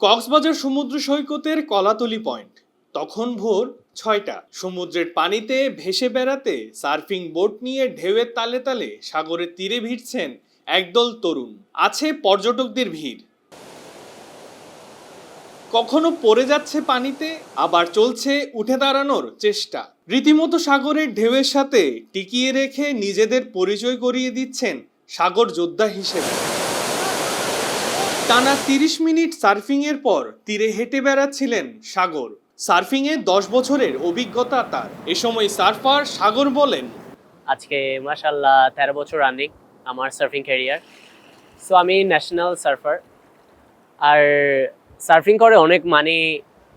কক্সবাজার সমুদ্র সৈকতের কলাতলি পয়েন্ট। তখন ভোর ছয়টা। সমুদ্রের পানিতে ভেসে বেড়াতে সার্ফিং বোট নিয়ে ঢেউয়ের তালে তালে সাগরের তীরে ভিড়ছেন একদল তরুণ। আছে পর্যটকদের ভিড়। কখনো পড়ে যাচ্ছে পানিতে, আবার চলছে উঠে দাঁড়ানোর চেষ্টা। রীতিমতো সাগরের ঢেউয়ের সাথে টিকিয়ে রেখে নিজেদের পরিচয় করিয়ে দিচ্ছেন সাগর যোদ্ধা হিসেবে। টানা তিরিশ মিনিট সার্ফিং এর পর তীরে হেঁটে বেড়াচ্ছিলেন সাগর। সার্ফিং এ দশ বছরের অভিজ্ঞতা তার। এ সময় সার্ফার সাগর বলেন, আজকে মাশাল্লাহ তেরো বছর রানিং আমার সার্ফিং ক্যারিয়ার সো আমি ন্যাশনাল সার্ফার আর সার্ফিং করে অনেক মানে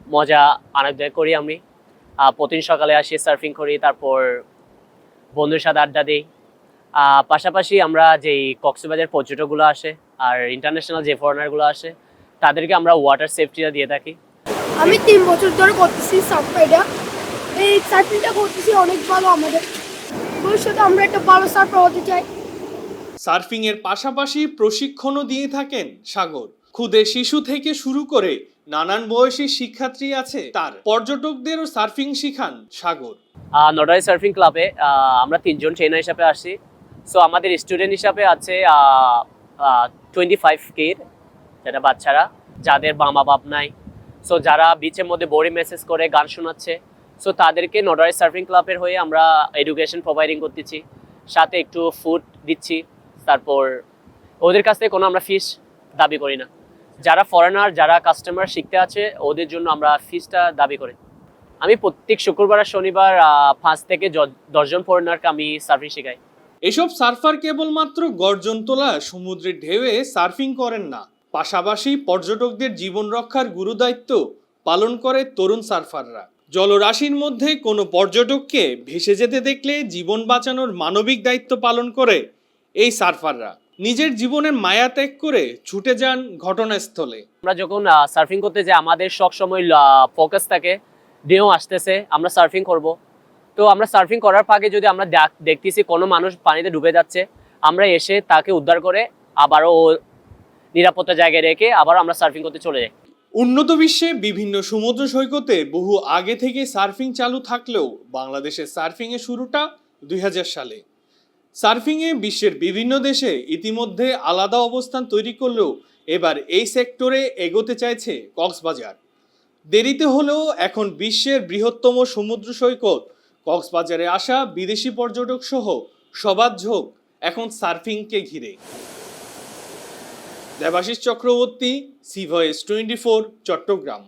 মজা আনন্দ করি আমি। প্রতিদিন সকালে আসি সার্ফিং করি, তারপর বন্ধুর সাথে আড্ডা দিই। পাশাপাশি আমরা যেই কক্সবাজার পর্যটকগুলো আসে আর ইন্টারন্যাশনাল যে ফরেনারগুলো আসে তাদেরকে আমরা ওয়াটার সেফটিটা দিয়ে থাকি। আমি তিন বছর ধরে করতেছি সার্ফাইটা এই সার্ফিংটা করতেছি অনেক ভালো আমাদের। ভবিষ্যতে আমরা একটা ভালো সার্ফার হতে চাই। সার্ফিং এর পাশাপাশি প্রশিক্ষণও দিয়ে থাকেন সাগর। খুদে শিশু থেকে শুরু করে নানান বয়সী শিক্ষার্থী আছে তার। পর্যটকদেরও সার্ফিং শিখান সাগর। নটারি সার্ফিং ক্লাবে আমরা তিনজন ট্রেনার হিসাবে আসি। সো আমাদের স্টুডেন্ট হিসাবে আছে টোয়েন্টি ফাইভ কের যেটা বাচ্চারা, যাদের মা বাপ নাই। সো যারা বিচের মধ্যে বোর্ডে মেসেজ করে, গান শোনাচ্ছে সো তাদেরকে নটারি সার্ফিং ক্লাবের হয়ে আমরা এডুকেশন প্রোভাইডিং করতেছি। সাথে একটু ফুড দিচ্ছি, তারপর ওদের কাছ থেকে কোনো আমরা ফিস দাবি করি না। যারা ফরেনার যারা কাস্টমার শিখতে আছে, ওদের জন্য আমরা ফিসটা দাবি করি। আমি প্রত্যেক শুক্রবার আর শনিবার পাঁচ থেকে দশজন ফরেনারকে আমি সার্ফিং শেখাই। এসব সার্ফার কেবলমাত্র গর্জন তোলা সমুদ্রের ঢেউয়ে সার্ফিং করেন না। পাশাপাশি পর্যটকদের জীবন রক্ষার গুরুদায়িত্ব পালন করে তরুণ সার্ফাররা। জলরাশির মধ্যে কোনো পর্যটককে ভেসে যেতে দেখলে জীবন বাঁচানোর মানবিক দায়িত্ব পালন করে এই সার্ফাররা। নিজের জীবনের মায়া ত্যাগ করে ছুটে যান ঘটনাস্থলে। আমরা যখন সার্ফিং করতে যাই, আমাদের সব সময় ফোকাস থাকে। ঢেউ আসতেছে, আমরা সার্ফিং করব। তো আমরা সার্ফিং করার ফাঁকে যদি আমরা দেখ- দেখতেছি কোনো মানুষ পানিতে ডুবে যাচ্ছে, আমরা এসে তাকে উদ্ধার করে আবারও নিরাপত্তা জায়গায় রেখে আবারও আমরা সার্ফিং করতে চলে যাই। উন্নত বিশ্বে বিভিন্ন সমুদ্র সৈকতে বহু আগে থেকে সার্ফিং চালু থাকলেও বাংলাদেশের সার্ফিংয়ের শুরুটা দুই হাজার সালে। সার্ফিংয়ে বিশ্বের বিভিন্ন দেশে ইতিমধ্যে আলাদা অবস্থান তৈরি করলেও এবার এই সেক্টরে এগোতে চাইছে কক্সবাজার। দেরিতে হলেও এখন বিশ্বের বৃহত্তম সমুদ্র সৈকত কক্সবাজারে আসা বিদেশি পর্যটক সহ সবার ঝোঁক এখন সার্ফিংকে ঘিরে। Debashis Chakraborty C voice twenty four Chattogram.